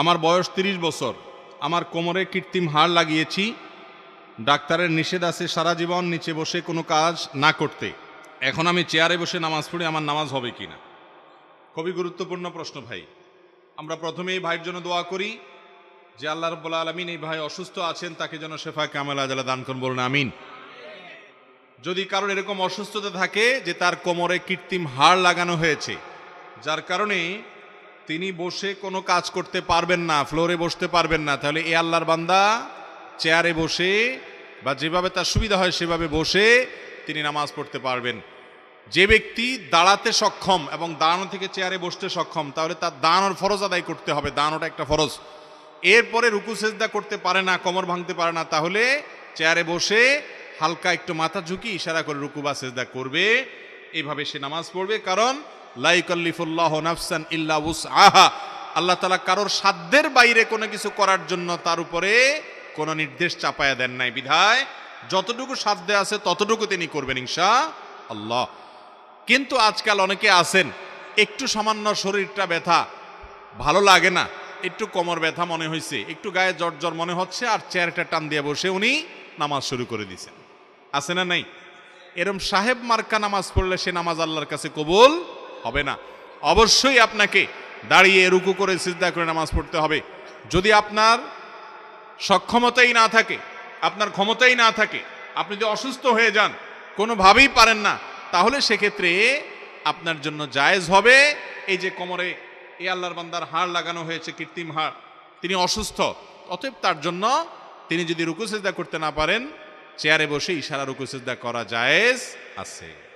আমার বয়স তিরিশ বছর। আমার কোমরে কৃত্রিম হাড় লাগিয়েছি। ডাক্তারের নিষেধ আছে সারা জীবন নিচে বসে কোনো কাজ না করতে। এখন আমি চেয়ারে বসে নামাজ পড়ি, আমার নামাজ হবে কি না খুবই গুরুত্বপূর্ণ প্রশ্ন ভাই। আমরা প্রথমে এই ভাইয়ের জন্য দোয়া করি যে আল্লাহ রব্বুল আলমিন এই ভাই অসুস্থ আছেন, তাকে যেন শেফা কামেল আজালা দান করুন, বলুন আমিন। যদি কারোর এরকম অসুস্থতা থাকে যে তার কোমরে কৃত্রিম হাড় লাগানো হয়েছে, যার কারণে তিনি বসে কোনো কাজ করতে পারবেন না, ফ্লোরে বসতে পারবেন না। তাহলে এ আল্লাহর বান্দা চেয়ারে বসে বা যেভাবে তার সুবিধা হয় সেভাবে বসে তিনি নামাজ পড়তে পারবেন। যে ব্যক্তি দাঁড়াতে সক্ষম এবং দাঁড়ানো থেকে চেয়ারে বসতে সক্ষম, তাহলে তার দাঁড়ানোর ফরজ আদায় করতে হবে, দাঁড়ানোটা একটা ফরজ। এরপরে রুকু সেজদা করতে পারে না, কোমর ভাঙতে পারে না, তাহলে চেয়ারে বসে হালকা একটু মাথা ঝুঁকি ইশারা করে রুকু বা সেজদা করবে। এইভাবে সে নামাজ পড়বে, কারণ লাইকাল্লিফুল্লাহ নাফসান ইল্লা আহা আল্লাহ তালা কারোর সাধ্যের বাইরে কোনো কিছু করার জন্য তার উপরে কোনো নির্দেশ চাপায়া দেন নাই, বিধায় যতটুকু সাধ্যে আছে ততটুকু তিনি করবেন ইনশা আল্লাহ কিন্তু আজকাল অনেকে আছেন, একটু সামান্য শরীরটা ব্যথা, ভালো লাগে না, একটু কোমর ব্যথা মনে হয়েছে একটু গায়ে জ্বর জ্বর মনে হচ্ছে আর চেয়ারটা টান দিয়ে বসে উনি নামাজ শুরু করে দিয়েছেন আছে না নাই? এরম সাহেব মার্কা নামাজ পড়লে সে নামাজ আল্লাহর কাছে কবুল হবে না। অবশ্যই আপনাকে দাঁড়িয়ে রুকু করে সিজদা করে নামাজ পড়তে হবে। যদি আপনার সক্ষমতাই না থাকে, আপনার ক্ষমতাই না থাকে, আপনি যদি অসুস্থ হয়ে যান, কোনোভাবেই পারেন না, তাহলে সেক্ষেত্রে আপনার জন্য জায়েজ হবে। এই যে কোমরে এ আল্লাহর বান্দার হাড় লাগানো হয়েছে, কৃত্রিম হাড়, তিনি অসুস্থ, অতএব তার জন্য তিনি যদি রুকু সেজদা করতে না পারেন, চেয়ারে বসে ইশারা রুকু সেজদা করা জায়েজ আছে।